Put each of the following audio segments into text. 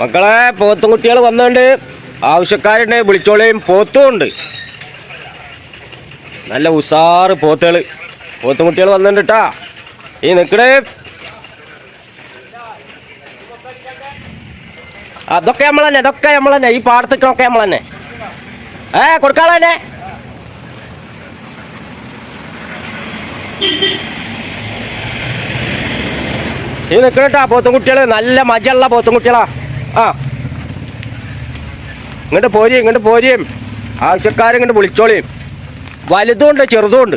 മക്കളെ പോത്തും കുട്ടികൾ വന്നുകൊണ്ട് ആവശ്യക്കാരുണ്ട് വിളിച്ചോളിയും പോത്തും ഉണ്ട്. നല്ല ഉസാറ് പോത്തുകൾ പോത്തും കുട്ടികൾ വന്നിട്ടുണ്ട് കേട്ടാ ഈ നിക്കണേ. അതൊക്കെ നമ്മൾ തന്നെ അതൊക്കെ നമ്മൾ തന്നെ ഈ പാടത്തേക്കൊക്കെ നമ്മൾ തന്നെ ഏ കൊടുക്കാളെ തന്നെ ഈ നിൽക്കണട്ടാ പോത്തും കുട്ടികൾ നല്ല മജയുള്ള പോത്തും കുട്ടികളാ. ആ. ഇങ്ങോട്ട് പോരി ഇങ്ങോട്ട് പോരിയും ആവശ്യക്കാരിങ്ങോട്ട് വിളിച്ചോളിയും വലുതും ഉണ്ട് ചെറുതും ഉണ്ട്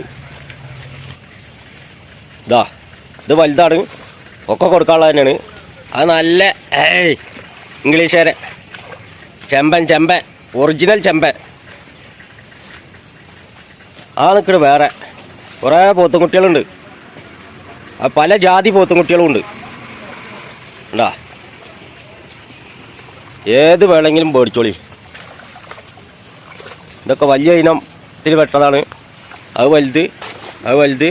ഇതാ ഇത് വലുതാണ്. ഒക്കെ കൊടുക്കാനുള്ളത് തന്നെയാണ്. അത് നല്ല ഏയ് ഇംഗ്ലീഷുകാരെ. ചെമ്പൻ ചെമ്പൻ. ഒറിജിനൽ ചെമ്പൻ. ആ നിൽക്കണ് വേറെ. കുറേ പോത്തും കുട്ടികളുണ്ട് ആ പല ജാതി പോത്തും കുട്ടികളും ഉണ്ട് ഉണ്ടാ ഏത് വേണമെങ്കിലും മേടിച്ചോളി. ഇതൊക്കെ വലിയ ഇനത്തിൽ പെട്ടതാണ്. അത് വലുത് അത് വലുത്.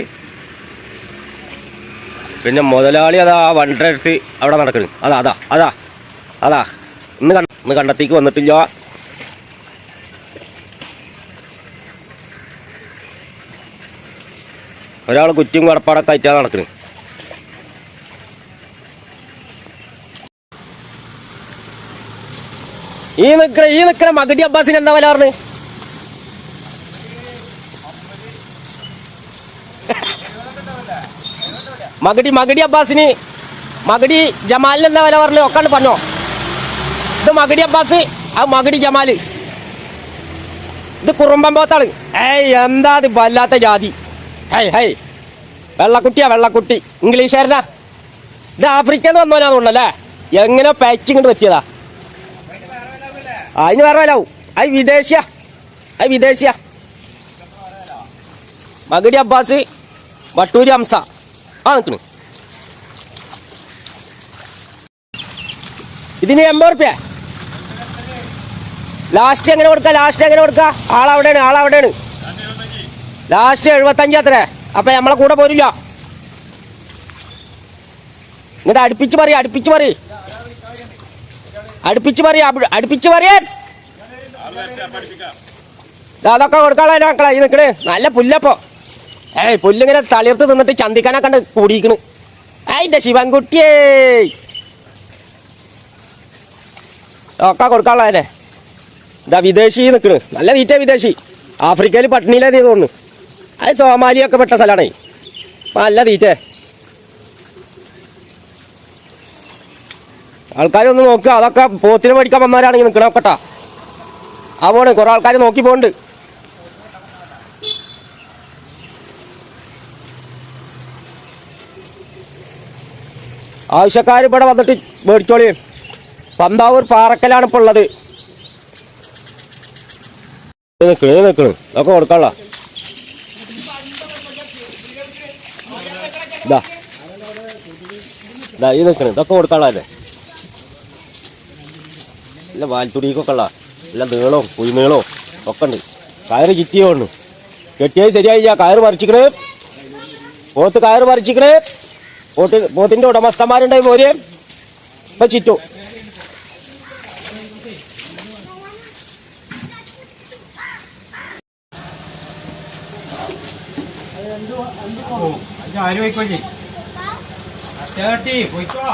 പിന്നെ മുതലാളി അതാ വണ്ടര എടുത്ത് അവിടെ നടക്കുന്നു അതാ അതാ അതാ അതാ. ഇന്ന് കണ്ട ഇന്ന് കണ്ടത്തേക്ക് വന്നിട്ടില്ല. ഒരാൾ കുറ്റിയും കടപ്പാടൊക്കെ ആയിട്ടാണ് നടക്കുന്നത് ഈ നിക്കണ ഈ നിക്കണ മകടി അബ്ബാസിന് എന്താ വില പറഞ്ഞു? മകടി മകടി അബ്ബാസിന്. മകടി ജമാലിന് എന്താ വില പറഞ്ഞു? ഒക്കെ പറഞ്ഞോ. ഇത് മകടി അബ്ബാസ് ആ മകടി ജമാൽ. ഇത് കുറുമ്പമ്പോത്താണ് ഏയ് എന്താ ഇത് വല്ലാത്ത ജാതി? Hey hey. വെള്ളക്കുട്ടിയാ വെള്ളക്കുട്ടി. ഇംഗ്ലീഷുകാരനാ. ഇത് ആഫ്രിക്കന്ന് നിന്ന് വന്നവനാ എങ്ങനെ പാച്ചിങ്ങോട്ട് പറ്റിയതാ. അതിന് വേറെ വിലാവും അത് വിദേശിയ. അത് വിദേശിയ. മകടി അബ്ബാസ് വട്ടൂരി ഹംസ. ആ നിൽക്കണ്. ഇതിന് എൺപത് റുപ്യ. ലാസ്റ്റ് എങ്ങനെ കൊടുക്കുക ലാസ്റ്റ് എങ്ങനെ കൊടുക്കുക ആളവിടെയാണ് ആളവിടെയാണ് ലാസ്റ്റ് എഴുപത്തഞ്ച് അത്ര. അപ്പൊ നമ്മളെ കൂടെ പോരില്ല. ഇങ്ങോട്ട് അടുപ്പിച്ച് പറയും അടുപ്പിച്ച് പറയും. അടുപ്പിച്ച് പറയാ അടുപ്പിച്ച് പറയാൻ അതൊക്കെ കൊടുക്കാനുള്ള മക്കളെ ഈ നിൽക്കണേ നല്ല പുല്ലപ്പോ. ഏയ് പുല്ലിങ്ങനെ തളിർത്ത് തിന്നിട്ട് ചന്തിക്കാനെ കണ്ട് കൂടിയിരിക്കണ്. അതിന്റെ ശിവൻകുട്ടിയേ. ഒക്കെ കൊടുക്കാനുള്ളതല്ലേ? ഇതാ വിദേശി നിൽക്കണ് നല്ല തീറ്റ വിദേശി. ആഫ്രിക്കയിൽ പട്ടിണിയിലേ നീ തോന്നുന്നു. അത് സോമാലിയൊക്കെ പെട്ട സ്ഥലമാണേ നല്ല തീറ്റ. ആൾക്കാരൊന്ന് നോക്കുക. അതൊക്കെ പോത്തിനെ മേടിക്കാൻ വന്നവരാണെങ്കിൽ നിൽക്കണം കേട്ടാ ആ പോണ്. കുറെ ആൾക്കാർ നോക്കി പോണ്ട്. ആവശ്യക്കാർ ഇവിടെ വന്നിട്ട് മേടിച്ചോളി. പന്താവൂർ പാറക്കലാണ് ഇപ്പോൾ ഉള്ളത്. നിൽക്കണ് നിൽക്കണ് അതൊക്കെ കൊടുക്കാനുള്ള. ഇതാ. ഇതാ ഈ നിൽക്കണ് ഇതൊക്കെ കൊടുക്കാനുള്ളതല്ലേ? നല്ല വാൽത്തുടിക്കൊക്കെ ഉള്ള നല്ല നീളവും കുഴിനീളവും ഒക്കെ ഉണ്ട് കയറ് ചിറ്റിയോണ്ട് കെട്ടിയത് ശരിയായില്ല. കയറ് പറിച്ചിക്കണേ. പോത്ത് കയറ് പറിച്ചിക്കണേ. പോത്ത് പോത്തിന്റെ ഉടമസ്ഥന്മാരുണ്ടായി പോരെ. ഇപ്പൊ ചിറ്റു. ആരും പോയിക്കോ ചേട്ടി പോയിക്കോ.